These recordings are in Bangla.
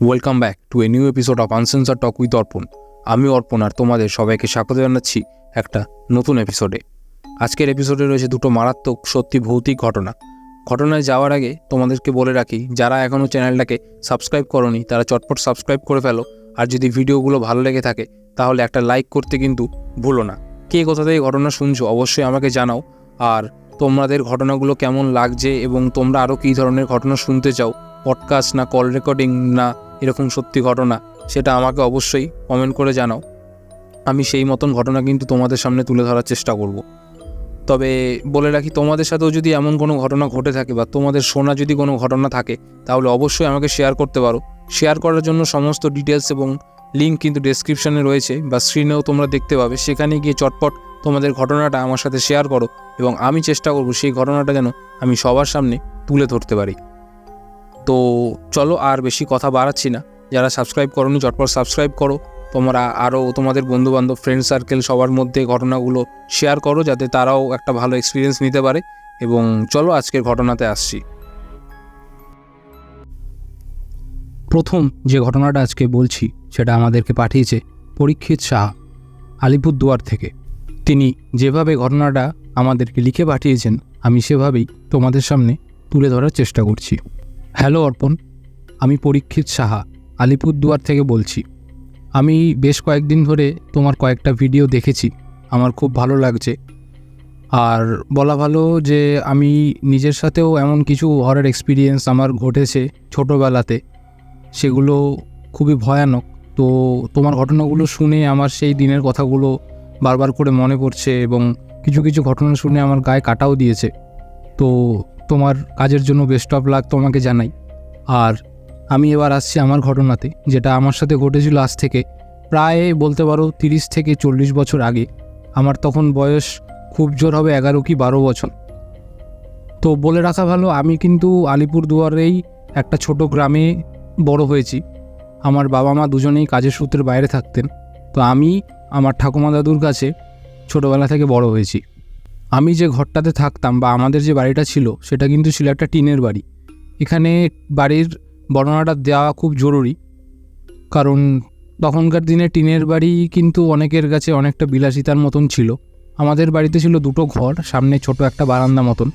Welcome back to a new episode of uncensored talk with Arpan আমি অর্পণ আর তোমাদের সবাইকে স্বাগত জানাচ্ছি একটা নতুন এপিসোডে আজকের এপিসোডে রয়েছে দুটো মারাত্মক সত্যি ভৌতিক ঘটনা। ঘটনায় যাওয়ার আগে তোমাদেরকে বলে রাখি, যারা এখনও চ্যানেলটাকে সাবস্ক্রাইব করনি, তারা চটপট সাবস্ক্রাইব করে ফেলো। আর যদি ভিডিওগুলো ভালো লেগে থাকে, তাহলে একটা লাইক করতে কিন্তু ভুলো না। কে কোথা থেকে ঘটনা শুনছো, অবশ্যই আমাকে জানাও। আর তোমাদের ঘটনাগুলো কেমন লাগছে এবং তোমরা আরও কী ধরনের ঘটনা শুনতে চাও পডকাস্ট না কল রেকর্ডিং না এরকম সত্যি ঘটনা, সেটা আমাকে অবশ্যই কমেন্ট করে জানাও। আমি সেই মতন ঘটনা কিন্তু তোমাদের সামনে তুলে ধরার চেষ্টা করব। তবে বলে রাখি, তোমাদের সাথেও যদি এমন কোনো ঘটনা ঘটে থাকে বা তোমাদের শোনা যদি কোনো ঘটনা থাকে, তাহলে অবশ্যই আমাকে শেয়ার করতে পারো। শেয়ার করার জন্য সমস্ত ডিটেলস এবং লিঙ্ক কিন্তু ডেসক্রিপশনে রয়েছে বা স্ক্রিনেও তোমরা দেখতে পাবে। সেখানে গিয়ে চটপট তোমাদের ঘটনাটা আমার সাথে শেয়ার করো এবং আমি চেষ্টা করব সেই ঘটনাটা যেন আমি সবার সামনে তুলে ধরতে পারি। তো চলো আর বেশি কথা বাড়াচ্ছি না। যারা সাবস্ক্রাইব করোনি, চটপট সাবস্ক্রাইব করো। তোমরা আরও তোমাদের বন্ধুবান্ধব ফ্রেন্ড সার্কেল সবার মধ্যে ঘটনাগুলো শেয়ার করো, যাতে তারাও একটা ভালো এক্সপিরিয়েন্স নিতে পারে। এবং চলো আজকের ঘটনাতে আসছি। প্রথম যে ঘটনাটা আজকে বলছি, সেটা আমাদেরকে পাঠিয়েছে পরীক্ষিত শাহ আলিপুরদুয়ার থেকে। তিনি যেভাবে ঘটনাটা আমাদেরকে লিখে পাঠিয়েছেন, আমি সেভাবেই তোমাদের সামনে তুলে ধরার চেষ্টা করছি। হ্যালো অর্পণ, আমি পরীক্ষিত সাহা, আলিপুরদুয়ার থেকে বলছি। আমি বেশ কয়েকদিন ধরে তোমার কয়েকটা ভিডিও দেখেছি, আমার খুব ভালো লাগছে। আর বলা ভালো যে আমি নিজের সাথেও এমন কিছু হরের এক্সপিরিয়েন্স আমার ঘটেছে ছোটোবেলাতে, সেগুলো খুবই ভয়ানক। তো তোমার ঘটনাগুলো শুনে আমার সেই দিনের কথাগুলো বারবার করে মনে পড়ছে এবং কিছু কিছু ঘটনা শুনে আমার গায়ে কাটাও দিয়েছে। তো তোমার কাজের জন্য বেস্ট অফ লাক তোমাকে জানাই। আর আমি এবার আসছি আমার ঘটনাতে, যেটা আমার সাথে ঘটেছিল আজ থেকে প্রায় বলতে পারো তিরিশ থেকে চল্লিশ বছর আগে। আমার তখন বয়স খুব জোর হবে এগারো কি বারো বছর। তো বলে রাখা ভালো, আমি কিন্তু আলিপুরদুয়ারেই একটা ছোট গ্রামে বড় হয়েছি। আমার বাবা মা দুজনেই কাজের সূত্রে বাইরে থাকতেন। তো আমি আমার ঠাকুমা দাদুর কাছে ছোটোবেলা থেকে বড় হয়েছি। আমি যে ঘরটাতে থাকতাম বা আমাদের যে বাড়িটা ছিল, সেটা কিন্তু ছিল একটা টিনের বাড়ি। এখানে বাড়ির বর্ণনাটা দেওয়া খুব জরুরি। কারণ তখনকার দিনে টিনের বাড়ি কিন্তু অনেকের কাছে অনেকটা বিলাসিতার মতন ছিল। আমাদের বাড়িতে ছিল দুটো ঘর, সামনে ছোট একটা বারান্দা মতন।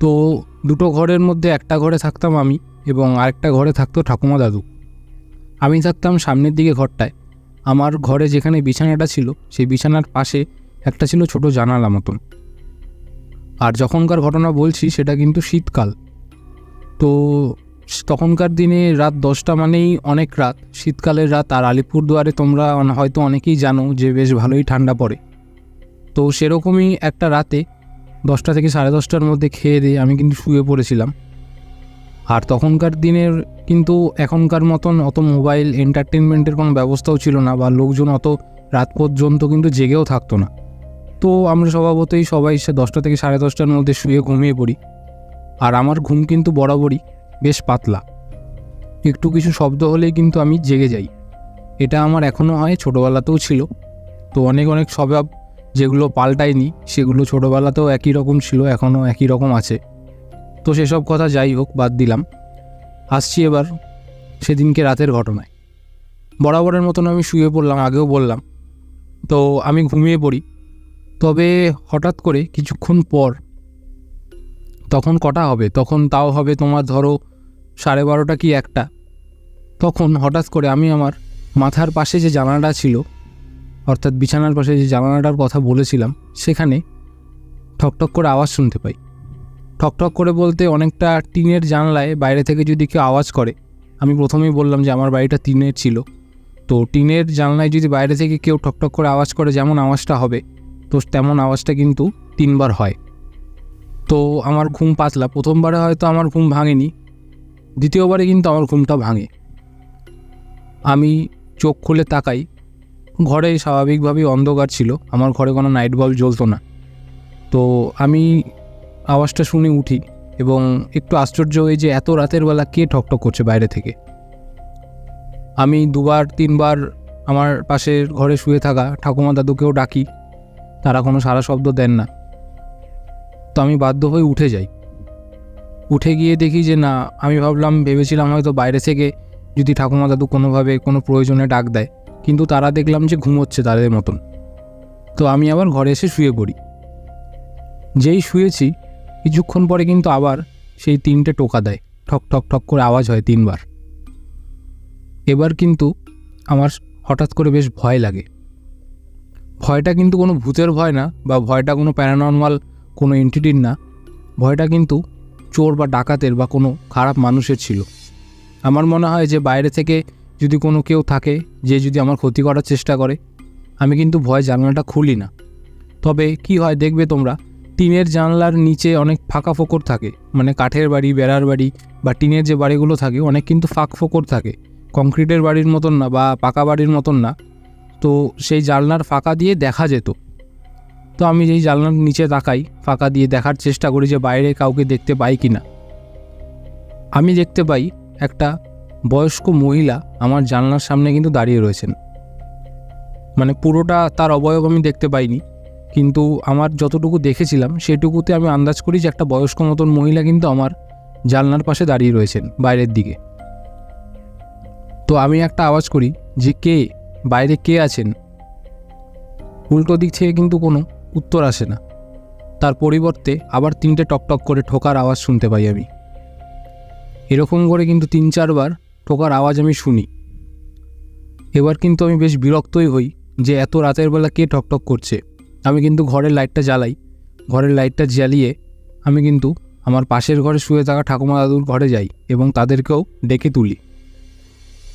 তো দুটো ঘরের মধ্যে একটা ঘরে থাকতাম আমি এবং আরেকটা ঘরে থাকতো ঠাকুমা দাদু। আমি থাকতাম সামনের দিকে ঘরটায়। আমার ঘরে যেখানে বিছানাটা ছিল, সেই বিছানার পাশে একটা ছিল ছোট জানালা মতন। আর যখনকার ঘটনা বলছি, সেটা কিন্তু শীতকাল। তো তখনকার দিনে রাত দশটা মানেই অনেক রাত। শীতকালের রাত আর আলিপুরদুয়ারে তোমরা হয়তো অনেকেই জানো যে বেশ ভালোই ঠান্ডা পড়ে। তো সেরকমই একটা রাতে দশটা থেকে সাড়ে দশটার মধ্যে খেয়ে দিয়ে আমি কিন্তু শুয়ে পড়েছিলাম। আর তখনকার দিনের কিন্তু এখনকার মতন অত মোবাইল এন্টারটেনমেন্টের কোনো ব্যবস্থাও ছিল না বা লোকজন অত রাত পর্যন্ত কিন্তু জেগেও থাকতো না। তো আমরা স্বভাবতই সবাই সে দশটা থেকে সাড়ে দশটার মধ্যে শুয়ে ঘুমিয়ে পড়ি। আর আমার ঘুম কিন্তু বরাবরই বেশ পাতলা। একটু কিছু শব্দ হলেই কিন্তু আমি জেগে যাই। এটা আমার এখনও হয় ছোটোবেলাতেও ছিল। তো অনেক অনেক স্বভাব যেগুলো পাল্টায়নি, সেগুলো ছোটোবেলাতেও একই রকম ছিল এখনও একই রকম আছে। তো সেসব কথা যাই হোক, বাদ দিলাম। আসছি এবার সেদিনকে রাতের ঘটনায়। বরাবরের মতন আমি শুয়ে পড়লাম, আগেও বললাম। তো আমি ঘুমিয়ে পড়ি। তবে হঠাৎ করে কিছুক্ষণ পর তখন কটা হবে? তখন তাও হবে তোমার ধরো সাড়ে বারোটা কি একটা। তখন হঠাৎ করে আমি আমার মাথার পাশে যে জানালাটা ছিল, অর্থাৎ বিছানার পাশে যে জানালাটার কথা বলেছিলাম, সেখানে ঠকঠক করে আওয়াজ শুনতে পাই। ঠকঠক করে বলতে অনেকটা টিনের জানলায় বাইরে থেকে যদি কেউ আওয়াজ করে, আমি প্রথমেই বললাম যে আমার বাড়িটা টিনের ছিল। তো টিনের জানলায় যদি বাইরে থেকে কেউ ঠকঠক করে আওয়াজ করে, যেমন আওয়াজটা হবে তো তেমন আওয়াজটা কিন্তু তিনবার হয়। তো আমার ঘুম পাতলা। প্রথমবারে হয়তো আমার ঘুম ভাঙেনি, দ্বিতীয়বারে কিন্তু আমার ঘুমটা ভাঙে। আমি চোখ খুলে তাকাই। ঘরে স্বাভাবিকভাবেই অন্ধকার ছিল, আমার ঘরে কোনো নাইট বাল্ব জ্বলতো না। তো আমি আওয়াজটা শুনে উঠি এবং একটু আশ্চর্য হই যে এত রাতের বেলা কে ঠকঠক করছে বাইরে থেকে। আমি দুবার, তিনবার আমার পাশের ঘরে শুয়ে থাকা ঠাকুমা দাদুকেও ডাকি। তারা কোনো সারা শব্দ দেন না। তো আমি বাধ্য হয়ে উঠে যাই। উঠে গিয়ে দেখি যে না, আমি ভাবলাম, ভেবেছিলাম হয়তো বাইরে থেকে যদি ঠাকুমা দাদু কোনোভাবে কোনো প্রয়োজনে ডাক দেয়। কিন্তু তারা দেখলাম যে ঘুমোচ্ছে তাদের মতন। তো আমি আবার ঘরে এসে শুয়ে পড়ি। যেই শুয়েছি, কিছুক্ষণ পরে কিন্তু আবার সেই তিনটে টোকা দেয়। ঠক ঠক ঠক করে আওয়াজ হয় তিনবার। এবার কিন্তু আমার হঠাৎ করে বেশ ভয় লাগে। ভয়টা কিন্তু কোনো ভূতের ভয় না বা ভয়টা কোনো প্যারানর্মাল কোনো এন্টিটির না। ভয়টা কিন্তু চোর বা ডাকাতের বা কোনো খারাপ মানুষের ছিল। আমার মনে হয় যে বাইরে থেকে যদি কোনো কেউ থাকে যে যদি আমার ক্ষতি করার চেষ্টা করে, আমি কিন্তু ভয় জানলাটা খুলি না। তবে কি হয় দেখবে তোমরা, টিনের জানলার নিচে অনেক ফাঁকা ফোকর থাকে। মানে কাঠের বাড়ি, বেড়ার বাড়ি বা টিনের যে বাড়িগুলো থাকে, অনেক কিন্তু ফাঁক ফোকর থাকে। কংক্রিটের বাড়ির মতন না বা পাকা বাড়ির মতন না। তো সেই জানলার ফাঁকা দিয়ে দেখা যেত। তো আমি যেই জানলার নিচে তাকাই, ফাঁকা দিয়ে দেখার চেষ্টা করি যে বাইরে কাউকে দেখতে পাই কি না আমি দেখতে পাই একটা বয়স্ক মহিলা আমার জানলার সামনে কিন্তু দাঁড়িয়ে রয়েছেন। মানে পুরোটা তার অবয়ব আমি দেখতে পাইনি, কিন্তু আমার যতটুকু দেখেছিলাম সেটুকুতে আমি আন্দাজ করি যে একটা বয়স্ক মতন মহিলা কিন্তু আমার জানলার পাশে দাঁড়িয়ে রয়েছেন বাইরের দিকে। তো আমি একটা আওয়াজ করি যে, কে বাইরে কে আছেন? উল্টো দিক থেকে কিন্তু কোনো উত্তর আসে না। তার পরিবর্তে আবার তিনটে টকটক করে ঠোকার আওয়াজ শুনতে পাই আমি। এরকম করে কিন্তু তিন চারবার ঠোকার আওয়াজ আমি শুনি। এবার কিন্তু আমি বেশ বিরক্তই হই যে এত রাতের বেলা কে ঠকঠক করছে। আমি কিন্তু ঘরের লাইটটা জ্বালাই। ঘরের লাইটটা জ্বালিয়ে আমি কিন্তু আমার পাশের ঘরে শুয়ে থাকা ঠাকুমা দাদুর ঘরে যাই এবং তাদেরকেও ডেকে তুলি।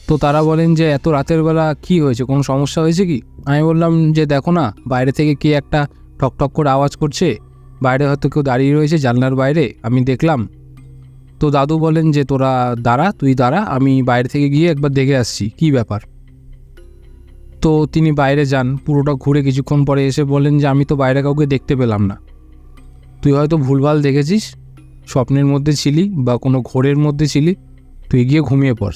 তো তারা বলেন যে এত রাতের বেলা কি হয়েছে? কোনো সমস্যা হয়েছে কি? আমি বললাম যে, দেখো না, বাইরে থেকে কে একটা ঠকঠক করে আওয়াজ করছে। বাইরে হয়তো কেউ দাঁড়িয়ে রয়েছে জানলার বাইরে। আমি দেখলাম। তো দাদু বলেন যে, তোরা দাঁড়া, তুই দাঁড়া, আমি বাইরে থেকে গিয়ে একবার দেখে আসছি। কি ব্যাপার? তো তিনি বাইরে যান। পুরোটা ঘুরে কিছুক্ষণ পরে এসে বলেন যে, আমি তো বাইরে কাউকে দেখতে পেলাম না। তুই হয়তো ভুলভাল দেখেছিস, স্বপ্নের মধ্যে ছিলি বা কোনো ঘোরের মধ্যে ছিলি। তুই গিয়ে ঘুমিয়ে পড়।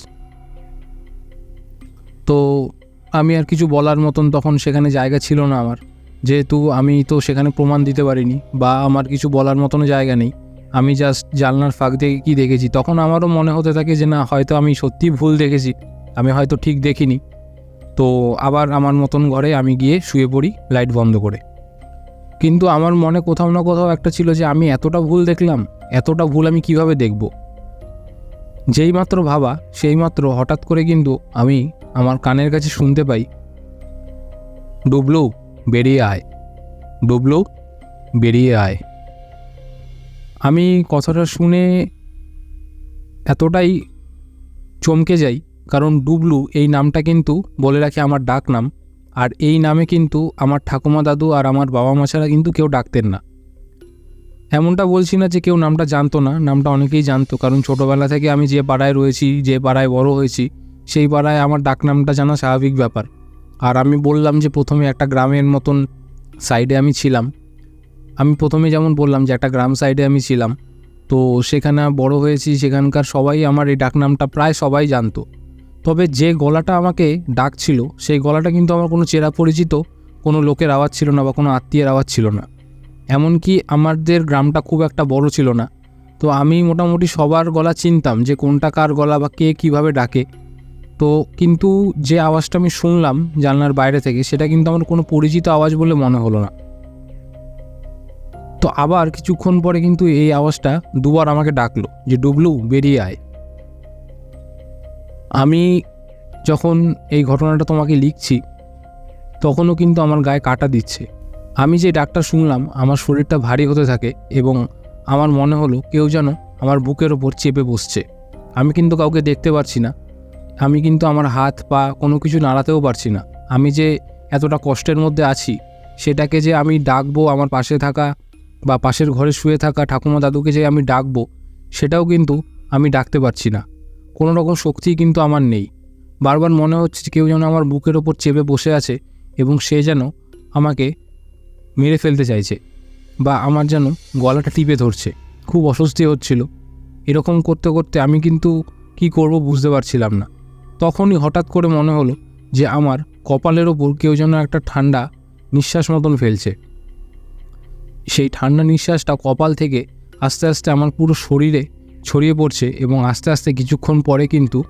তো আমি আর কিছু বলার মতন তখন সেখানে জায়গা ছিল না আমার। যেহেতু আমি তো সেখানে প্রমাণ দিতে পারিনি বা আমার কিছু বলার মতনও জায়গা নেই। আমি জাস্ট জানলার ফাঁক দিয়ে কী দেখেছি? তখন আমারও মনে হতে থাকে যে না, হয়তো আমি সত্যিই ভুল দেখেছি। আমি হয়তো ঠিক দেখিনি। তো আবার আমার মতন ঘরে আমি গিয়ে শুয়ে পড়ি লাইট বন্ধ করে। কিন্তু আমার মনে কোথাও না কোথাও একটা ছিল যে আমি এতটা ভুল দেখলাম, এতটা ভুল আমি কীভাবে দেখব? যেই মাত্র ভাবা, সেই মাত্র হঠাৎ করে কিন্তু আমি আমার কানের কাছে শুনতে পাই। ডুবলু, বেরিয়ে আয়। ডুবলু, বেরিয়ে আয়। আমি কথাটা শুনে এতটাই চমকে যাই, কারণ ডুবলু এই নামটা কিন্তু বলে রাখি আমার ডাক নাম। আর এই নামে কিন্তু আমার ঠাকুমা দাদু আর আমার বাবা মা ছাড়া কিন্তু কেউ ডাকতেন না। এমনটা বলছি না যে কেউ নামটা জানতো না, নামটা অনেকেই জানতো। কারণ ছোটোবেলা থেকে আমি যে পাড়ায় রয়েছি, যে পাড়ায় বড় হয়েছি, সেই পাড়ায় আমার ডাক নামটা জানা স্বাভাবিক ব্যাপার। আর আমি বললাম যে প্রথমে একটা গ্রামের মতন সাইডে আমি ছিলাম। আমি প্রথমে যেমন বললাম যে একটা গ্রাম সাইডে আমি ছিলাম। তো সেখানে বড় হয়েছি, সেখানকার সবাই আমার এই ডাকনামটা প্রায় সবাই জানতো। তবে যে গলাটা আমাকে ডাকছিল, সেই গলাটা কিন্তু আমার কোনো চেরা পরিচিত, কোনো লোকের আওয়াজ ছিল না বা কোনো আত্মীয়ের আওয়াজ ছিল না। এমনকি আমাদের গ্রামটা খুব একটা বড় ছিল না। তো আমি মোটামুটি সবার গলা চিনতাম যে কোনটা কার গলা বা কে কীভাবে ডাকে। তো কিন্তু যে আওয়াজটা আমি শুনলাম জানলার বাইরে থেকে, সেটা কিন্তু আমার কোনো পরিচিত আওয়াজ বলে মনে হলো না। তো আবার কিছুক্ষণ পরে কিন্তু এই আওয়াজটা দুবার আমাকে ডাকলো যে, ডুবলু, বেরিয়ে আয়। আমি যখন এই ঘটনাটা তোমাকে লিখছি, তখনও কিন্তু আমার গায়ে কাটা দিচ্ছে। আমি যে ডাকটা শুনলাম, আমার শরীরটা ভারী হতে থাকে এবং আমার মনে হলো কেউ যেন আমার বুকের ওপর চেপে বসছে। আমি কিন্তু কাউকে দেখতে পারছি না। আমি কিন্তু আমার হাত, পা কোনো কিছু নাড়াতেও পারছি না। আমি যে এতটা কষ্টের মধ্যে আছি, সেটাকে যে আমি ডাকবো আমার পাশে থাকা বা পাশের ঘরে শুয়ে থাকা ঠাকুমা দাদুকে যে আমি ডাকবো, সেটাও কিন্তু আমি ডাকতে পারছি না। কোনো রকম শক্তি কিন্তু আমার নেই। বারবার মনে হচ্ছে কেউ যেন আমার বুকের ওপর চেপে বসে আছে এবং সে যেন আমাকে মেরে ফেলতে চাইছে বা আমার যেন গলাটা টিপে ধরছে। খুব অস্বস্তি হচ্ছিল। এরকম করতে করতে আমি কিন্তু কি করব বুঝতে পারছিলাম না। তখনই হঠাৎ করে মনে হলো যে আমার কপালের ওপর কেউ যেন একটা ঠান্ডা নিঃশ্বাস মতন ফেলছে। সেই ঠান্ডা নিঃশ্বাসটা কপাল থেকে আস্তে আস্তে আমার পুরো শরীরে ছড়িয়ে পড়ছে এবং আস্তে আস্তে কিছুক্ষণ পরে কিন্তু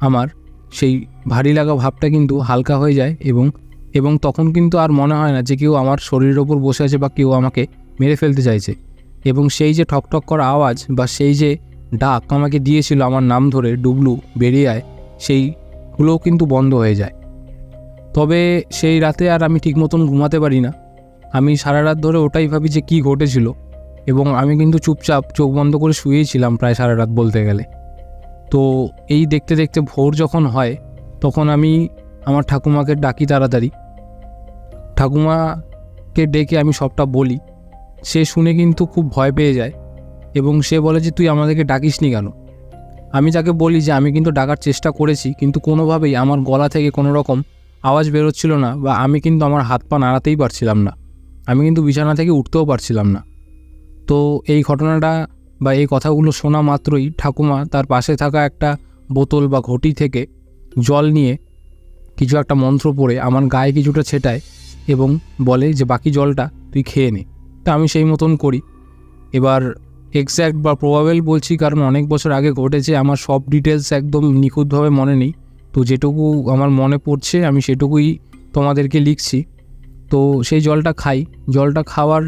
আমার সেই ভারী লাগা ভাবটা কিন্তু হালকা হয়ে যায় এবং এবং তখন কিন্তু আর মনে হয় না যে কেউ আমার শরীরের ওপর বসে আছে বা কেউ আমাকে মেরে ফেলতে চাইছে। এবং সেই যে ঠকঠক করা আওয়াজ বা সেই যে ডাক আমাকে দিয়েছিল আমার নাম ধরে ডুবলু বেরিয়ে আয় সেইগুলোও কিন্তু বন্ধ হয়ে যায়। তবে সেই রাতে আর আমি ঠিক মতন ঘুমাতে পারি না। আমি সারা রাত ধরে ওটাই ভাবি যে কী ঘটেছিল। এবং আমি কিন্তু চুপচাপ চোখ বন্ধ করে শুয়েছিলাম প্রায় সারা রাত বলতে গেলে। তো এই দেখতে দেখতে ভোর যখন হয়, তখন আমি আমার ঠাকুমাকে ডাকি তাড়াতাড়ি। ঠাকুমাকে ডেকে আমি সবটা বলি। সে শুনে কিন্তু খুব ভয় পেয়ে যায় এবং সে বলে যে, তুই আমাদেরকে ডাকিসনি কেন? আমি তাকে বলি যে, আমি কিন্তু ডাকার চেষ্টা করেছি, কিন্তু কোনোভাবেই আমার গলা থেকে কোনো রকম আওয়াজ বেরোচ্ছিল না বা আমি কিন্তু আমার হাত পা নাড়াতেই পারছিলাম না। আমি কিন্তু বিছানা থেকে উঠতেও পারছিলাম না। তো এই ঘটনাটা বা এই কথাগুলো শোনা মাত্রই ঠাকুমা তার পাশে থাকা একটা বোতল বা ঘটি থেকে জল নিয়ে কিছু একটা মন্ত্র পড়ে আমার গায়ে কিছুটা ছেটায় এবং বলে যে, বাকি জলটা তুই খেয়ে নে। তা আমি সেই মতন করি। এবার এক্স্যাক্ট বা প্রবাবেল বলছি, কারণ অনেক বছর আগে ঘটেছে, আমার সব ডিটেলস একদম নিখুঁতভাবে মনে নেই। তো যেটুকু আমার মনে পড়ছে, আমি সেটুকুই তোমাদেরকে লিখছি। তো সেই জলটা খাই। জলটা খাওয়ার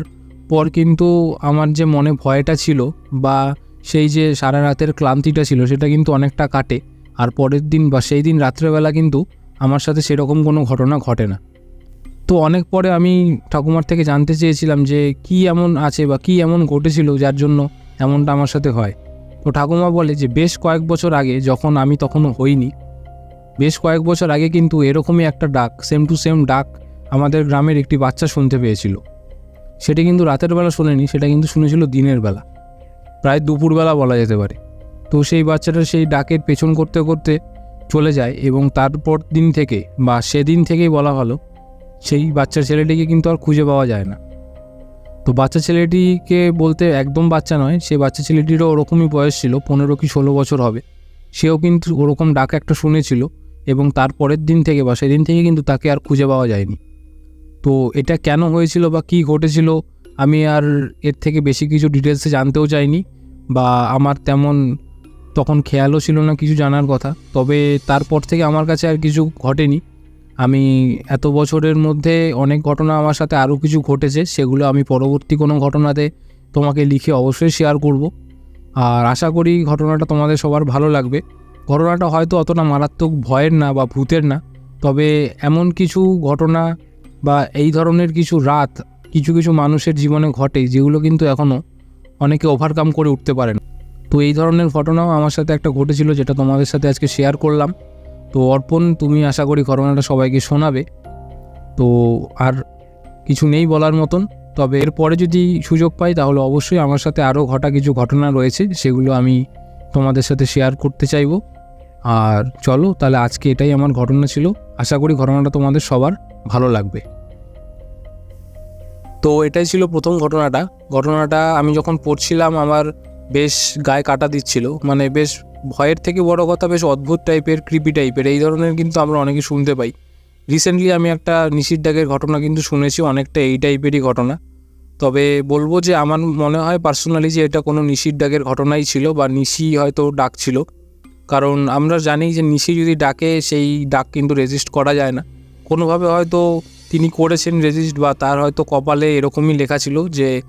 পর কিন্তু আমার যে মনে ভয়টা ছিল বা সেই যে সারা রাতের ক্লান্তিটা ছিল, সেটা কিন্তু অনেকটা কাটে। আর পরের দিন বা সেই দিন রাত্রেবেলা কিন্তু আমার সাথে সেরকম কোনো ঘটনা ঘটে না। তো অনেক পরে আমি ঠাকুমার থেকে জানতে চেয়েছিলাম যে কি এমন আছে বা কি এমন ঘটেছিল যার জন্য এমনটা আমার সাথে হয়। তো ঠাকুমা বলে যে বেশ কয়েক বছর আগে যখন আমি তখনও হইনি, বেশ কয়েক বছর আগে কিন্তু এরকমই একটা ডাক সেম টু সেম ডাক আমাদের গ্রামের একটি বাচ্চা শুনতে পেয়েছিল। সেটা কিন্তু রাতের বেলা শোনেনি, সেটা কিন্তু শুনেছিল দিনের বেলা। প্রায় দুপুরবেলা বলা যেতে পারে। তো সেই বাচ্চাটা সেই ডাকের পেছন করতে করতে চলে যায় এবং তারপর দিন থেকে বা সেদিন থেকেই বলা ভালো সেই বাচ্চা ছেলেটিকে কিন্তু আর খুঁজে পাওয়া যায় না। তো বাচ্চা ছেলেটিকে বলতে একদম বাচ্চা নয়, সে বাচ্চা ছেলেটিরও ওরকমই বয়স ছিল, পনেরো কি ষোলো বছর হবে। সেও কিন্তু ওরকম ডাক একটা শুনেছিল এবং তার পরের দিন থেকে বা সেদিন থেকে কিন্তু তাকে আর খুঁজে পাওয়া যায়নি। তো এটা কেন হয়েছিল বা কী ঘটেছিল, আমি আর এর থেকে বেশি কিছু ডিটেলসে জানতেও চাইনি বা আমার তেমন তখন খেয়ালও ছিল না কিছু জানার কথা। তবে তারপর থেকে আমার কাছে আর কিছু ঘটেনি। আমি এত বছরের মধ্যে অনেক ঘটনা আমার সাথে আরও কিছু ঘটেছে, সেগুলো আমি পরবর্তী কোনো ঘটনাতে তোমাকে লিখে অবশ্যই শেয়ার করব। আর আশা করি ঘটনাটা তোমাদের সবার ভালো লাগবে। ঘটনাটা হয়তো অতটা মারাত্মক ভয়ের না বা ভূতের না, তবে এমন কিছু ঘটনা বা এই ধরনের কিছু রাত কিছু কিছু মানুষের জীবনে ঘটে, যেগুলো কিন্তু এখনও অনেকে ওভারকাম করে উঠতে পারে না। তো এই ধরনের ঘটনাও আমার সাথে একটা ঘটেছিল যেটা তোমাদের সাথে আজকে শেয়ার করলাম। তো অর্পণ, তুমি আশা করি ঘটনাটা সবাইকে শোনাবে। তো আর কিছু নেই বলার মতন। তবে এরপরে যদি সুযোগ পাই, তাহলে অবশ্যই আমার সাথে আরও ঘটা কিছু ঘটনা রয়েছে, সেগুলো আমি তোমাদের সাথে শেয়ার করতে চাইব। আর চলো, তাহলে আজকে এটাই আমার ঘটনা ছিল। আশা করি ঘটনাটা তোমাদের সবার ভালো লাগবে। তো এটাই ছিল প্রথম ঘটনাটা। ঘটনাটা আমি যখন পড়ছিলাম আমার বেশ গায়ে কাটা দিচ্ছিল। মানে বেশ ভয়ের থেকে বড় কথা, বেশ অদ্ভুত টাইপের কৃপি টাইপের, এই ধরনের কিন্তু আমরা অনেকে শুনতে পাই। রিসেন্টলি আমি একটা নিশির ঘটনা কিন্তু শুনেছি, অনেকটা এই টাইপেরই ঘটনা। তবে বলব যে আমার মনে হয় পার্সোনালি যে এটা কোনো নিশির ডাকের ঘটনাই ছিল বা নিশি হয়তো ডাক ছিল। কারণ আমরা জানি যে নিশি যদি ডাকে, সেই ডাক কিন্তু রেজিস্ট করা যায় না। কোনোভাবে হয়তো তিনি করেছেন রেজিস্ট বা তার হয়তো কপালে এরকমই লেখা ছিল যে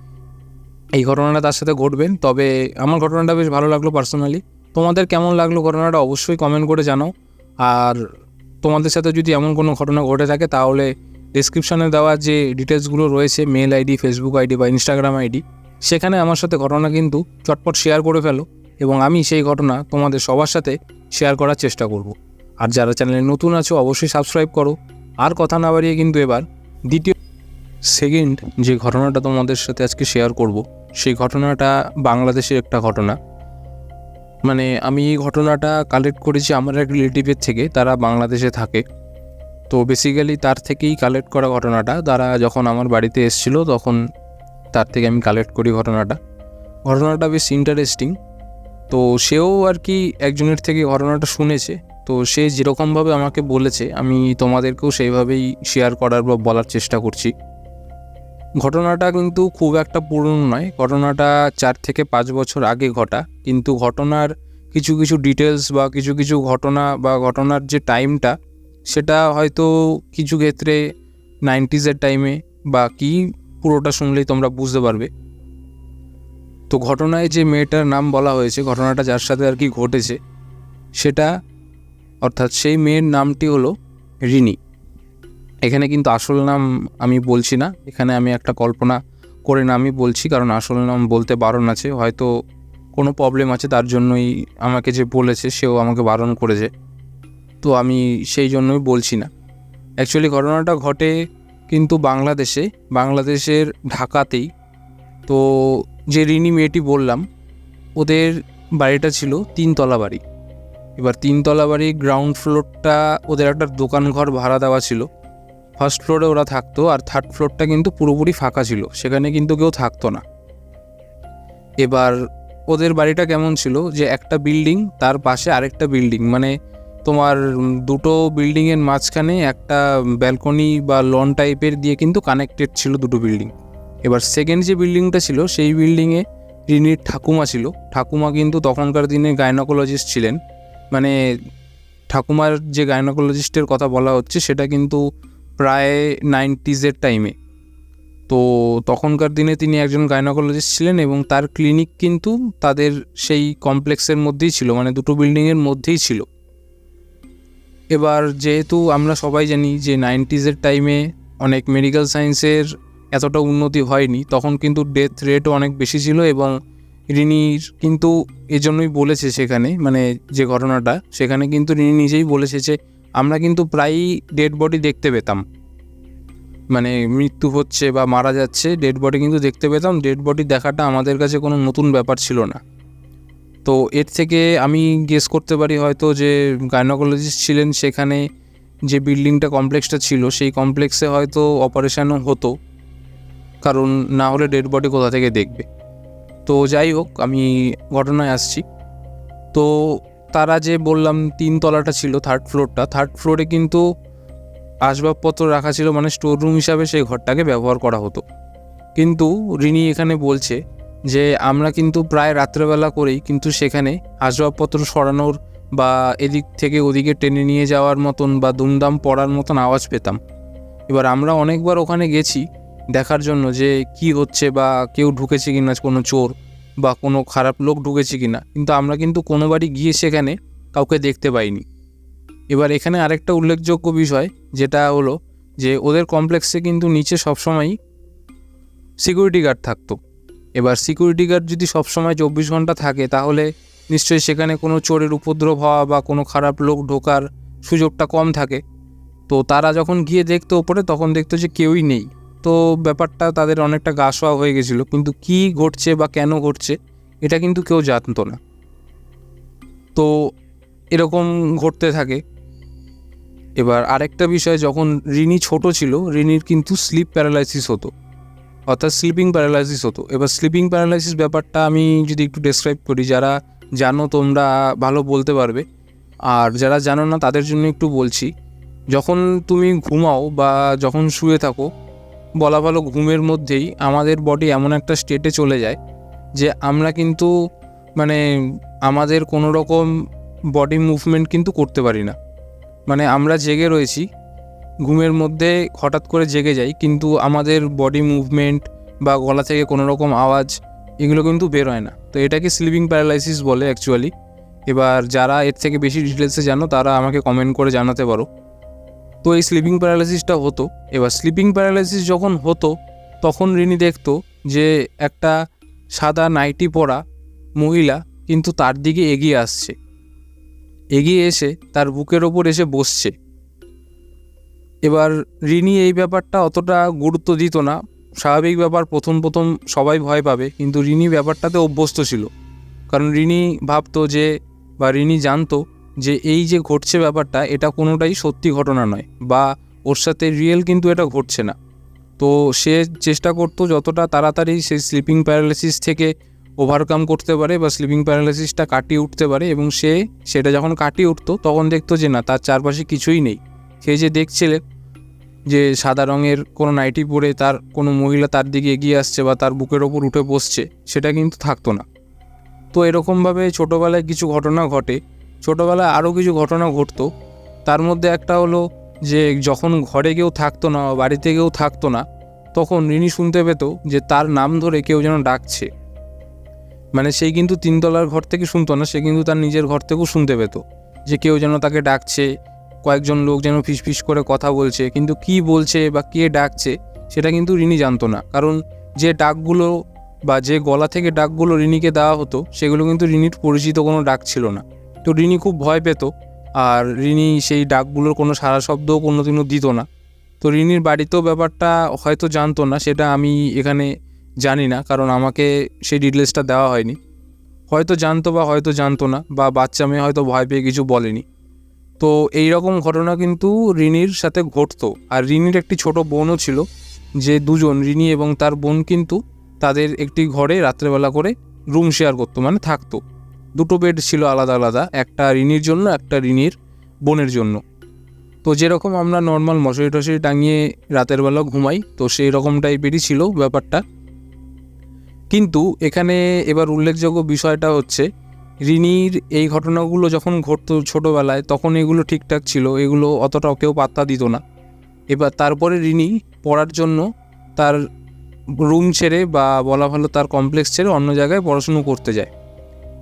এই ঘটনাটা তার সাথে ঘটবেন, তবে আমার ঘটনাটা বেশ ভালো লাগল পার্সোনালি তোমাদের কেমন লাগল ঘটনাটা অবশ্যই কমেন্ট করে জানাও। আর তোমাদের সাথে যদি এমন কোনো ঘটনা ঘটে থাকে, তাহলে ডিসক্রিপশানে দেওয়া যে ডিটেলসগুলো রয়েছে মেল আইডি ফেসবুক আইডি বা ইনস্টাগ্রাম আইডি সেখানে আমার সাথে ঘটনা কিন্তু চটপট শেয়ার করে ফেলো এবং আমি সেই ঘটনা তোমাদের সবার সাথে শেয়ার করার চেষ্টা করব। আর যারা চ্যানেলে নতুন আছো, অবশ্যই সাবস্ক্রাইব করো। আর কথা না বাড়িয়ে কিন্তু এবার দ্বিতীয় সেকেন্ড যে ঘটনাটা তোমাদের সাথে আজকে শেয়ার করব সেই ঘটনাটা বাংলাদেশের একটা ঘটনা। মানে আমি এই ঘটনাটা কালেক্ট করেছি আমার এক রিলেটিভের থেকে, তারা বাংলাদেশে থাকে। তো বেসিক্যালি তার থেকেই কালেক্ট করা ঘটনাটা, তারা যখন আমার বাড়িতে এসেছিল তখন তার থেকে আমি কালেক্ট করি ঘটনাটা। ঘটনাটা বেশ ইন্টারেস্টিং তো সেও আর কি একজনের থেকে ঘটনাটা শুনেছে। তো সে যেরকমভাবে আমাকে বলেছে, আমি তোমাদেরকেও সেইভাবেই শেয়ার করার বা বলার চেষ্টা করছি। ঘটনাটা কিন্তু খুব একটা পুরনো নয়। ঘটনাটা চার থেকে পাঁচ বছর আগে ঘটা। কিন্তু ঘটনার কিছু কিছু ডিটেলস বা কিছু কিছু ঘটনা বা ঘটনার যে টাইমটা সেটা হয়তো কিছু ক্ষেত্রে নাইনটিজের টাইমে বা কি পুরোটা শুনলেই তোমরা বুঝতে পারবে। তো ঘটনায় যে মেয়েটার নাম বলা হয়েছে, ঘটনাটা যার সাথে আর কি ঘটেছে, সেটা অর্থাৎ সেই মেয়ের নামটি হলো রিনি। এখানে কিন্তু আসল নাম আমি বলছি না। এখানে আমি একটা কল্পনা করে নামই বলছি, কারণ আসল নাম বলতে বারণ আছে। হয়তো কোনো প্রবলেম আছে, তার জন্যই আমাকে যে বলেছে, সেও আমাকে বারণ করেছে। তো আমি সেই জন্যই বলছি না। অ্যাকচুয়ালি ঘটনাটা ঘটে কিন্তু বাংলাদেশে। বাংলাদেশের ঢাকাতেই। তো যে রিনি মেয়েটি বললাম, ওদের বাড়িটা ছিল তিনতলা বাড়ি। এবার তিনতলা বাড়ি গ্রাউন্ড ফ্লোরটা ওদের একটা দোকান ঘর ভাড়া দেওয়া ছিল। ফার্স্ট ফ্লোরে ওরা থাকতো আর থার্ড ফ্লোরটা কিন্তু পুরোপুরি ফাঁকা ছিল। সেখানে কিন্তু কেউ থাকতো না। এবার ওদের বাড়িটা কেমন ছিল যে একটা বিল্ডিং তার পাশে আরেকটা বিল্ডিং মানে তোমার দুটো বিল্ডিংয়ের মাঝখানে একটা ব্যালকনি বা লন টাইপের দিয়ে কিন্তু কানেক্টেড ছিল দুটো বিল্ডিং এবার সেকেন্ড যে বিল্ডিংটা ছিল, সেই বিল্ডিংয়ে রিনির ঠাকুমা ছিল। ঠাকুমা কিন্তু তখনকার দিনে গাইনোকোলজিস্ট ছিলেন। মানে ঠাকুমার যে গাইনোকোলজিস্টের কথা বলা হচ্ছে, সেটা কিন্তু প্রায় নাইনটিজের টাইমে তো তখনকার দিনে তিনি একজন গাইনোকোলজিস্ট ছিলেন এবং তার ক্লিনিক কিন্তু তাদের সেই কমপ্লেক্সের মধ্যেই ছিল মানে দুটো বিল্ডিংয়ের মধ্যেই ছিল। এবার যেহেতু আমরা সবাই জানি যে নাইনটিজের টাইমে অনেক মেডিকেল সায়েন্সের এতটা উন্নতি হয়নি, তখন কিন্তু ডেথ রেটও অনেক বেশি ছিল এবং রিনির কিন্তু এজন্যই বলেছে সেখানে মানে যে ঘটনাটা, সেখানে কিন্তু রিনি নিজেই বলেছে যে আমরা কিন্তু প্রায়ই ডেড বডি দেখতে পেতাম। মানে মৃত্যু হচ্ছে বা মারা যাচ্ছে ডেড বডি কিন্তু দেখতে পেতাম। ডেড বডি দেখাটা আমাদের কাছে কোনো নতুন ব্যাপার ছিল না। তো এর থেকে আমি গেস করতে পারি হয়তো যে গাইনোকোলজিস্ট ছিলেন সেখানে যে বিল্ডিংটা কমপ্লেক্সটা ছিল, সেই কমপ্লেক্সে হয়তো অপারেশানও হতো। কারণ না হলে ডেড বডি কোথা থেকে দেখবে? তো যাই হোক, আমি ঘটনায় আসছি। তো তারা যে বললাম তিন তলাটা ছিল থার্ড ফ্লোরটা থার্ড ফ্লোরে কিন্তু আসবাবপত্র রাখা ছিল মানে স্টোর রুম হিসাবে সেই ঘরটাকে ব্যবহার করা হতো। কিন্তু রিনি এখানে বলছে যে, আমরা কিন্তু প্রায় রাত্রেবেলা করেই কিন্তু সেখানে আসবাবপত্র সরানোর বা এদিক থেকে ওদিকে টেনে নিয়ে যাওয়ার মতন বা দুমদাম পড়ার মতন আওয়াজ পেতাম। এবার আমরা অনেকবার ওখানে গেছি দেখার জন্য যে কি হচ্ছে বা কেউ ঢুকেছে কি না কোনো চোর। বা কোনো খারাপ লোক ঢুকেছে কি না কিন্তু আমরা কিন্তু কোনোবারই গিয়ে সেখানে কাউকে দেখতে পাইনি। এবার এখানে আরেকটা উল্লেখযোগ্য বিষয়, যেটা হলো যে ওদের কমপ্লেক্সে কিন্তু নিচে সবসময়ই সিকিউরিটি গার্ড থাকতো। এবার সিকিউরিটি গার্ড যদি সবসময় চব্বিশ ঘণ্টা থাকে, তাহলে নিশ্চয়ই সেখানে কোনো চোরের উপদ্রব হওয়া বা কোনো খারাপ লোক ঢোকার সুযোগটা কম থাকে। তো তারা যখন গিয়ে দেখতো ওপরে, তখন দেখতো যে কেউই নেই। তো ব্যাপারটা তাদের অনেকটা গা শোয়া হয়ে গেছিল। কিন্তু কী ঘটছে বা কেন ঘটছে, এটা কিন্তু কেউ জানতো না। তো এরকম ঘটতে থাকে। এবার আরেকটা বিষয়, যখন রিনি ছোট ছিল, রিনির কিন্তু স্লিপ প্যারালাইসিস হতো। অর্থাৎ স্লিপিং প্যারালাইসিস হতো। এবার স্লিপিং প্যারালাইসিস ব্যাপারটা আমি যদি একটু ডেসক্রাইব করি, যারা জানো তোমরা ভালো বলতে পারবে। আর যারা জানো না, তাদের জন্য একটু বলছি। যখন তুমি ঘুমাও বা যখন শুয়ে থাকো বলা ভালো ঘুমের মধ্যেই আমাদের বডি এমন একটা স্টেটে চলে যায় যে আমরা কিন্তু মানে আমাদের কোনো রকম বডি মুভমেন্ট কিন্তু করতে পারি না। মানে আমরা জেগে রয়েছি, ঘুমের মধ্যে হঠাৎ করে জেগে যাই, কিন্তু আমাদের বডি মুভমেন্ট বা গলা থেকে কোনো রকম আওয়াজ এগুলো কিন্তু বেরোয় না। তো এটাকে স্লিপিং প্যারালাইসিস বলে অ্যাকচুয়ালি এবার যারা এর থেকে বেশি ডিটেলসে জানো, তারা আমাকে কমেন্ট করে জানাতে পারো। তো এই স্লিপিং প্যারালাইসিসটা হতো। এবার স্লিপিং প্যারালাইসিস যখন হতো, তখন রিনি দেখতো যে একটা সাদা নাইটি পরা মহিলা কিন্তু তার দিকে এগিয়ে আসছে। এগিয়ে এসে তার বুকের ওপর এসে বসছে। এবার রিনি এই ব্যাপারটা অতটা গুরুত্ব দিত না। স্বাভাবিক ব্যাপার, প্রথম প্রথম সবাই ভয় পাবে, কিন্তু রিনি ব্যাপারটাতে অভ্যস্ত ছিল। কারণ রিনি ভাবতো যে বা রিনি জানতো যে এই যে ঘটছে ব্যাপারটা, এটা কোনোটাই সত্যি ঘটনা নয় বা ওর সাথে রিয়েল কিন্তু এটা ঘটছে না। তো সে চেষ্টা করতো যতটা তাড়াতাড়ি সেই স্লিপিং প্যারালাইসিস থেকে ওভারকাম করতে পারে বা স্লিপিং প্যারালাইসিসটা কাটিয়ে উঠতে পারে এবং সে সেটা যখন কাটিয়ে উঠতো, তখন দেখতো যে না, তার চারপাশে কিছুই নেই। সে যে দেখছিলে যে সাদা রঙের কোনো নাইটি পরে তার কোনো মহিলা তার দিকে এগিয়ে আসছে বা তার বুকের ওপর উঠে বসছে, সেটা কিন্তু থাকতো না। তো এরকমভাবে ছোটোবেলায় কিছু ঘটনা ঘটে। ছোটোবেলায় আরও কিছু ঘটনা ঘটতো। তার মধ্যে একটা হলো যে, যখন ঘরে কেউ থাকতো না বাড়িতে কেউ থাকতো না, তখন রিনি শুনতে পেত যে, তার নাম ধরে কেউ যেন ডাকছে। মানে সেই কিন্তু তিনতলার ঘর থেকে শুনতো না, সে কিন্তু তার নিজের ঘর থেকেও শুনতে পেত যে, কেউ যেন তাকে ডাকছে, কয়েকজন লোক যেন ফিসফিস করে কথা বলছে, কিন্তু কি বলছে বা কে ডাকছে সেটা কিন্তু রিনি জানতো না। কারণ যে ডাকগুলো বা যে গলা থেকে ডাকগুলো রিনিকে দেওয়া হতো, সেগুলো কিন্তু রিনির পরিচিত কোনো ডাক ছিল না। তো রিনি খুব ভয় পেত। আর রিনি সেই ডাকগুলোর কোনো সারা শব্দও কোনোদিনও দিত না। তো রিনির বাড়িতেও ব্যাপারটা হয়তো জানতো না, সেটা আমি এখানে জানি না, কারণ আমাকে সেই ডিটেলসটা দেওয়া হয়নি। হয়তো জানতো বা হয়তো জানতো না, বা বাচ্চা মেয়ে হয়তো ভয় পেয়ে কিছু বলেনি। তো এই রকম ঘটনা কিন্তু রিনির সাথে ঘটতো। আর রিনির একটি ছোট বোনও ছিল, যে দুজন, রিনি এবং তার বোন কিন্তু তাদের একটি ঘরে রাত্রেবেলা করে রুম শেয়ার করতো মানে থাকতো। দুটো বেড ছিল আলাদা আলাদা, একটা ঋণীর জন্য, একটা ঋণীর বোনের জন্য। তো যেরকম আমরা নর্মাল মশারি টশারি টাঙিয়ে রাতের বেলা ঘুমাই, তো সেই রকম টাইপেরই ছিল ব্যাপারটা। কিন্তু এখানে এবার উল্লেখযোগ্য বিষয়টা হচ্ছে, ঋণীর এই ঘটনাগুলো যখন ঘটতো ছোটোবেলায়, তখন এগুলো ঠিকঠাক ছিল, এগুলো অতটাও কেউ পাত্তা দিত না। এবার তারপরে ঋণী পড়ার জন্য তার রুম ছেড়ে বা বলা ভালো তার কমপ্লেক্স ছেড়ে অন্য জায়গায় পড়াশুনো করতে যায়।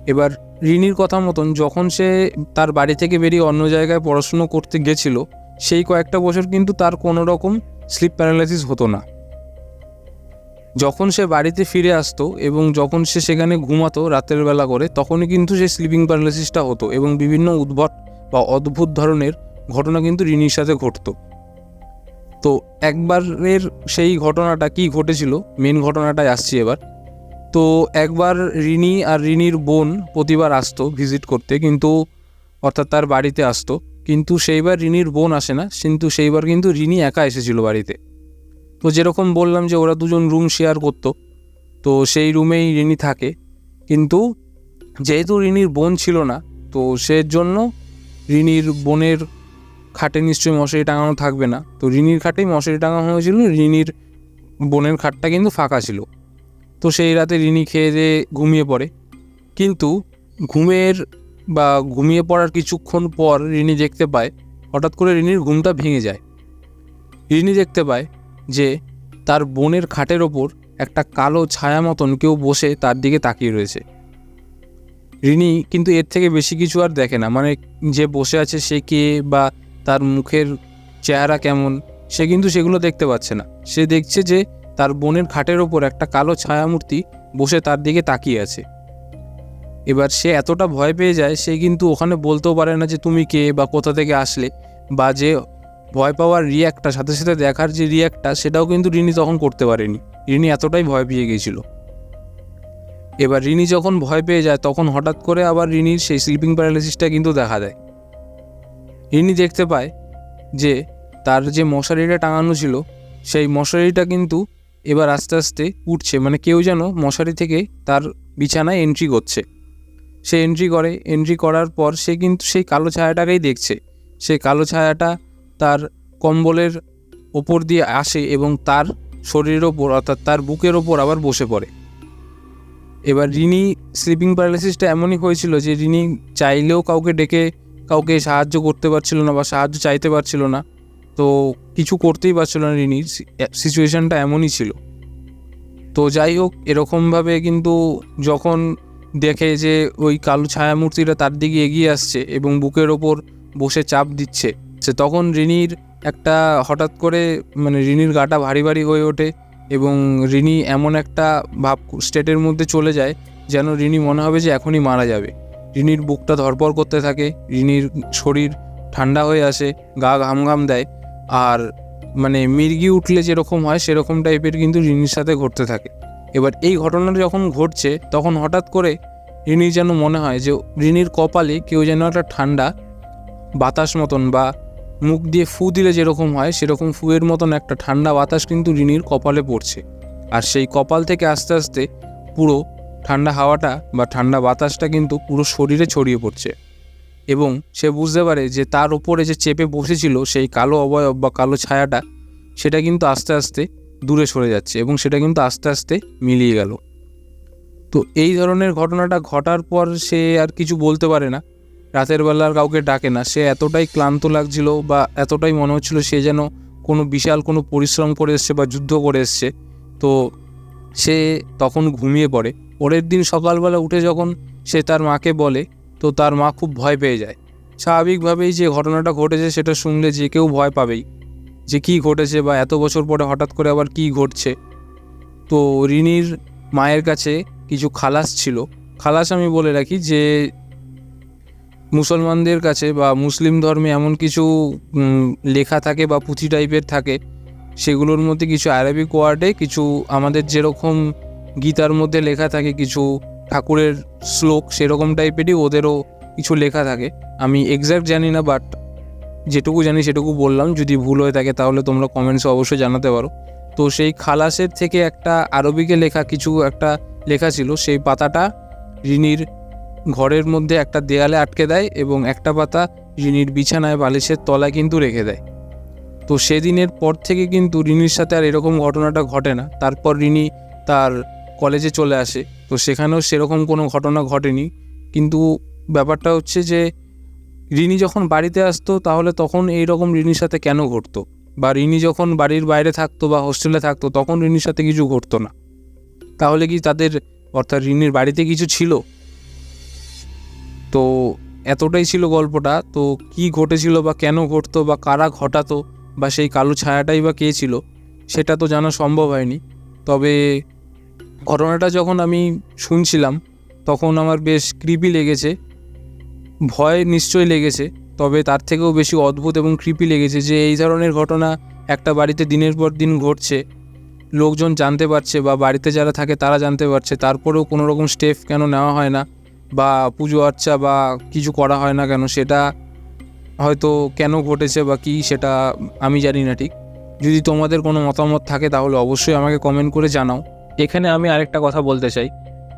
এবার রিনির কথা মতন যখন সে তার বাড়ি থেকে বেরিয়ে অন্য জায়গায় পড়াশুনো করতে গেছিল, সেই কয়েকটা বছর কিন্তু তার কোনো রকম স্লিপ প্যারালাইসিস হতো না। যখন সে বাড়িতে ফিরে আসতো এবং যখন সে সেখানে ঘুমাতো রাতের বেলা করে, তখনই কিন্তু সে স্লিপিং প্যারালাইসিসটা হতো এবং বিভিন্ন উদ্ভট বা অদ্ভুত ধরনের ঘটনা কিন্তু রিনির সাথে ঘটতো। তো একবারের সেই ঘটনাটা কি ঘটেছিল? মেন ঘটনাটায় আসছি এবার। তো একবার রিনি আর রিনির বোন প্রতিবার আসতো ভিজিট করতে, কিন্তু অর্থাৎ তার বাড়িতে আসতো। কিন্তু সেইবার রিনির বোন আসে না, কিন্তু সেইবার কিন্তু রিনি একা এসেছিল বাড়িতে। তো যেরকম বললাম যে ওরা দুজন রুম শেয়ার করতো, তো সেই রুমেই রিনি থাকে। কিন্তু যেহেতু রিনির বোন ছিল না, তো সের জন্য রিনির বোনের খাটে নিশ্চয়ই মশারি টাঙানো থাকবে না। তো রিনির খাটেই মশারি টাঙানো হয়েছিল, রিনির বোনের খাটটা কিন্তু ফাঁকা ছিল। তো সেই রাতে রিনি খেয়ে দিয়ে ঘুমিয়ে পড়ে। কিন্তু ঘুমের বা ঘুমিয়ে পড়ার কিছুক্ষণ পর রিনি দেখতে পায়, হঠাৎ করে রিনির ঘুমটা ভেঙে যায়। রিনি দেখতে পায় যে তার বোনের খাটের ওপর একটা কালো ছায়া মতন কেউ বসে তার দিকে তাকিয়ে রয়েছে। রিনি কিন্তু এর থেকে বেশি কিছু আর দেখে না মানে যে বসে আছে সে কে বা তার মুখের চেহারা কেমন, সে কিন্তু সেগুলো দেখতে পাচ্ছে না। সে দেখছে যে তার বোনের খাটের ওপর একটা কালো ছায়ামূর্তি বসে তার দিকে তাকিয়ে আছে। এবার সে এতটা ভয় পেয়ে যায়, সে কিন্তু ওখানে বলতেও পারে না যে তুমি কে বা কোথা থেকে আসলে বা যে ভয় পাওয়ার রিয়াক্টটা সাথে সাথে দেখার যে রিয়াক্টটা সেটাও কিন্তু রিনি তখন করতে পারেনি। রিনি এতটাই ভয় পেয়ে গিয়েছিল এবার রিনি যখন ভয় পেয়ে যায়, তখন হঠাৎ করে আবার রিনির সেই স্লিপিং প্যারালাইসিসটা কিন্তু দেখা দেয়। রিনি দেখতে পায় যে তার যে মশারিটা টাঙানো ছিল, সেই মশারিটা কিন্তু এবার আস্তে আস্তে উঠছে মানে কেউ যেন মশারি থেকে তার বিছানায় এন্ট্রি করছে। সে এন্ট্রি করে এন্ট্রি করার পর সে কিন্তু সেই কালো ছায়াটাকেই দেখছে। সেই কালো ছায়াটা তার কম্বলের ওপর দিয়ে আসে এবং তার শরীরের ওপর, অর্থাৎ তার বুকের ওপর আবার বসে পড়ে। এবার রিনি স্লিপিং প্যারালাইসিসটা এমনই হয়েছিল যে রিনি চাইলেও কাউকে ডেকে, কাউকে সাহায্য করতে পারছিল না বা সাহায্য চাইতে পারছিল না। তো কিছু করতেই পারছিল না রিনির সিচুয়েশানটা এমনই ছিল। তো যাই হোক, এরকমভাবে কিন্তু যখন দেখে যে ওই কালো ছায়ামূর্তিটা তার দিকে এগিয়ে আসছে এবং বুকের ওপর বসে চাপ দিচ্ছে, সে তখন রিনির একটা হঠাৎ করে মানে রিনির গাটা ভারী ভারী হয়ে ওঠে এবং রিনি এমন একটা ভাব স্টেটের মধ্যে চলে যায় যেন রিনি মনে হবে যে এখনই মারা যাবে। রিনির বুকটা ধরপর করতে থাকে, রিনির শরীর ঠান্ডা হয়ে আসে, গা ঘাম ঘাম দেয়। আর মানে মির্গি উঠলে যেরকম হয়, সেরকম টাইপের কিন্তু রিনির সাথে ঘটতে থাকে। এবার এই ঘটনাটা যখন ঘটছে, তখন হঠাৎ করে রিনির যেন মনে হয় যে, রিনির কপালে কেউ যেন একটা ঠান্ডা বাতাস মতন বা মুখ দিয়ে ফু দিলে যেরকম হয়, সেরকম ফুয়ের মতন একটা ঠান্ডা বাতাস কিন্তু রিনির কপালে পড়ছে। আর সেই কপাল থেকে আস্তে আস্তে পুরো ঠান্ডা হাওয়াটা বা ঠান্ডা বাতাসটা কিন্তু পুরো শরীরে ছড়িয়ে পড়ছে। এবং সে বুঝতে পারে যে তার ওপরে যে চেপে বসেছিল সেই কালো অবয়ব বা কালো ছায়াটা, সেটা কিন্তু আস্তে আস্তে দূরে সরে যাচ্ছে এবং সেটা কিন্তু আস্তে আস্তে মিলিয়ে গেল। তো এই ধরনের ঘটনাটা ঘটার পর সে আর কিছু বলতে পারে না। রাতের বেলা আর কাউকে ডাকে না। সে এতটাই ক্লান্ত লাগছিল বা এতটাই মনে হচ্ছিল সে যেন কোনো বিশাল কোনো পরিশ্রম করে এসছে বা যুদ্ধ করে এসছে। তো সে তখন ঘুমিয়ে পড়ে। পরের দিন সকালবেলা উঠে যখন সে তার মাকে বলে তো তার মা খুব ভয় পেয়ে যায়। স্বাভাবিকভাবেই যে ঘটনাটা ঘটেছে সেটা শুনলে যে কেউ ভয় পাবেই। যে কী ঘটেছে বা এত বছর পরে হঠাৎ করে আবার কী ঘটছে। তো রিনির মায়ের কাছে কিছু খালাস ছিল। খালাস আমি বলে রাখি যে, মুসলমানদের কাছে বা মুসলিম ধর্মে এমন কিছু লেখা থাকে বা পুঁথি টাইপের থাকে, সেগুলোর মধ্যে কিছু আরবিক ওয়ার্ডে, কিছু আমাদের যেরকম গীতার মধ্যে লেখা থাকে কিছু ঠাকুরের শ্লোক সেরকম টাইপেরই ওদেরও কিছু লেখা থাকে। আমি এক্স্যাক্ট জানি না বাট যেটুকু জানি সেটুকু বললাম। যদি ভুল হয়ে থাকে তাহলে তোমরা কমেন্টসে অবশ্যই জানাতে পারো। তো সেই খালাসের থেকে একটা আরবিকে লেখা কিছু একটা লেখা ছিল। সেই পাতাটা রিনির ঘরের মধ্যে একটা দেয়ালে আটকে দেয় এবং একটা পাতা রিনির বিছানায় বালিশের তলায় কিন্তু রেখে দেয়। তো সেদিনের পর থেকে কিন্তু রিনির সাথে আর এরকম ঘটনাটা ঘটে না। তারপর রিনি তার কলেজে চলে আসে। তো সেখানেও সেরকম কোনো ঘটনা ঘটেনি। কিন্তু ব্যাপারটা হচ্ছে যে, রিনি যখন বাড়িতে আসতো, তাহলে তখন এই রকম রিনির সাথে কেন ঘটতো? বা রিনি যখন বাড়ির বাইরে থাকতো বা হোস্টেলে থাকতো, তখন রিনির সাথে কিছু ঘটতো না। তাহলে কি তাদের, অর্থাৎ রিনির বাড়িতে কিছু ছিল? তো এতটাই ছিল গল্পটা। তো কি ঘটেছিল বা কেন ঘটতো বা কারা ঘটাতো বা সেই কালো ছায়াটাই বা কে ছিল, সেটা তো জানা সম্ভব হয়নি। তবে ঘটনাটা যখন আমি শুনছিলাম, তখন আমার বেশ কৃপি লেগেছে। ভয় নিশ্চয়ই লেগেছে, তবে তার থেকেও বেশি অদ্ভুত এবং কৃপি লেগেছে যে এই ধরনের ঘটনা একটা বাড়িতে দিনের পর দিন ঘটছে। লোকজন জানতে পারছে বা বাড়িতে যারা থাকে তারা জানতে পারছে, তারপরেও কোনো রকম স্টেপ কেন নেওয়া হয় না বা পুজো আর্চা বা কিছু করা হয় না কেন, সেটা হয়তো কেন ঘটেছে বা কী সেটা আমি জানি না ঠিক। যদি তোমাদের কোনো মতামত থাকে তাহলে অবশ্যই আমাকে কমেন্ট করে জানাও। এখানে আমি আরেকটা কথা বলতে চাই।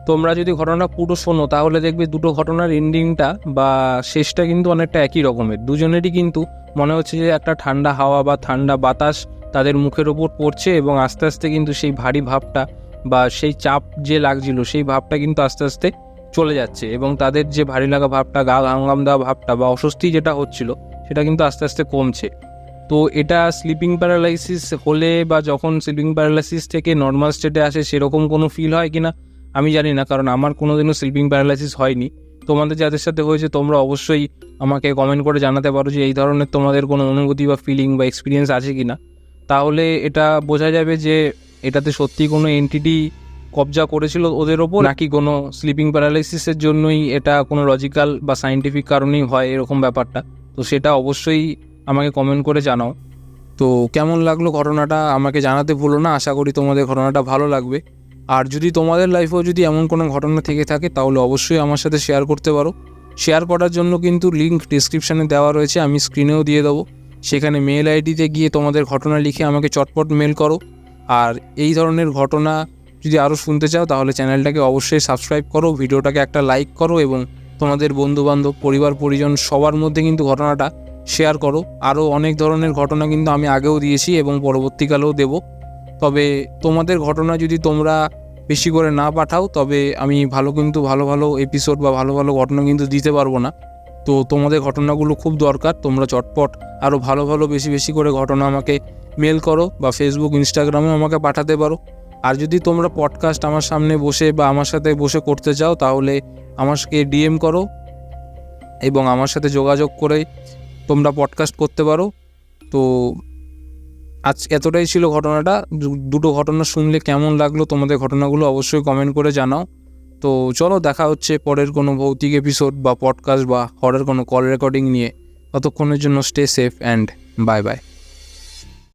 তোমরা যদি ঘটনা পুরো শোনো, তাহলে দেখবে দুটো ঘটনার এন্ডিংটা বা শেষটা কিন্তু অনেকটা একই রকমের। দুজনেরই কিন্তু মনে হচ্ছে যে একটা ঠান্ডা হাওয়া বা ঠান্ডা বাতাস তাদের মুখের ওপর পড়ছে এবং আস্তে আস্তে কিন্তু সেই ভারী ভাবটা বা সেই চাপ যে লাগছিল, সেই ভাবটা কিন্তু আস্তে আস্তে চলে যাচ্ছে এবং তাদের যে ভারী লাগা ভাবটা, গা ঘামঘাম দেওয়া ভাবটা বা অস্বস্তি যেটা হচ্ছিল, সেটা কিন্তু আস্তে আস্তে কমছে। তো এটা স্লিপিং প্যারালাইসিস হলে বা যখন স্লিপিং প্যারালাইসিস থেকে নর্মাল স্টেটে আসে সেরকম কোনো ফিল হয় কি না আমি জানি না, কারণ আমার কোনোদিনও স্লিপিং প্যারালাইসিস হয়নি। তোমাদের যাদের সাথে হয়েছে, তোমরা অবশ্যই আমাকে কমেন্ট করে জানাতে পারো যে এই ধরনের তোমাদের কোনো অনুভূতি বা ফিলিং বা এক্সপিরিয়েন্স আছে কি না তাহলে এটা বোঝা যাবে যে এটাতে সত্যি কোনো এন্টিটি কবজা করেছিল ওদের ওপর, নাকি কোনো স্লিপিং প্যারালাইসিসের জন্যই এটা কোনো লজিক্যাল বা সাইন্টিফিক কারণেই হয় এরকম ব্যাপারটা। তো সেটা অবশ্যই আমাকে কমেন্ট করে জানাও। তো কেমন লাগল ঘটনাটা? আমাকে জানাতে ভুলো না। আশা করি তোমাদের ঘটনাটা ভালো লাগবে। আর যদি তোমাদের লাইফেও যদি এমন কোনো ঘটনা থেকে থাকে, তাহলে অবশ্যই আমার সাথে শেয়ার করতে পারো। শেয়ার করার জন্য কিন্তু লিঙ্ক ডিসক্রিপশানে দেওয়া রয়েছে। আমি স্ক্রিনেও দিয়ে দেবো। সেখানে মেল আইডিতে গিয়ে তোমাদের ঘটনা লিখে আমাকে চটপট মেল করো। আর এই ধরনের ঘটনা যদি আরও শুনতে চাও, তাহলে চ্যানেলটাকে অবশ্যই সাবস্ক্রাইব করো, ভিডিওটাকে একটা লাইক করো এবং তোমাদের বন্ধুবান্ধব, পরিবার, পরিজন সবার মধ্যে কিন্তু ঘটনাটা শেয়ার করো। আরও অনেক ধরনের ঘটনা কিন্তু আমি আগেও দিয়েছি এবং পরবর্তীকালেও দেব। তবে তোমাদের ঘটনা যদি তোমরা বেশি করে না পাঠাও, তবে আমি ভালো কিন্তু ভালো ভালো এপিসোড বা ভালো ভালো ঘটনা কিন্তু দিতে পারব না। তো তোমাদের ঘটনাগুলো খুব দরকার, তোমরা চটপট আরও ভালো ভালো বেশি বেশি করে ঘটনা আমাকে মেল করো বা ফেসবুক ইনস্টাগ্রামে আমাকে পাঠাতে পারো। আর যদি তোমরা পডকাস্ট আমার সামনে বসে বা আমার সাথে বসে করতে চাও, তাহলে আমাকে ডিএম করো এবং আমার সাথে যোগাযোগ করে তোমরা পডকাস্ট করতে পারো। তো আজ এতটাই ছিল ঘটনাটা। দুটো ঘটনা শুনলে কেমন লাগল তোমাদের ঘটনাগুলো অবশ্যই কমেন্ট করে জানাও। তো চলো দেখা হচ্ছে পরের কোনো ভৌতিক এপিসোড বা পডকাস্ট বা হরের কোনো কল রেকর্ডিং নিয়ে। ততক্ষণের জন্য stay safe and bye bye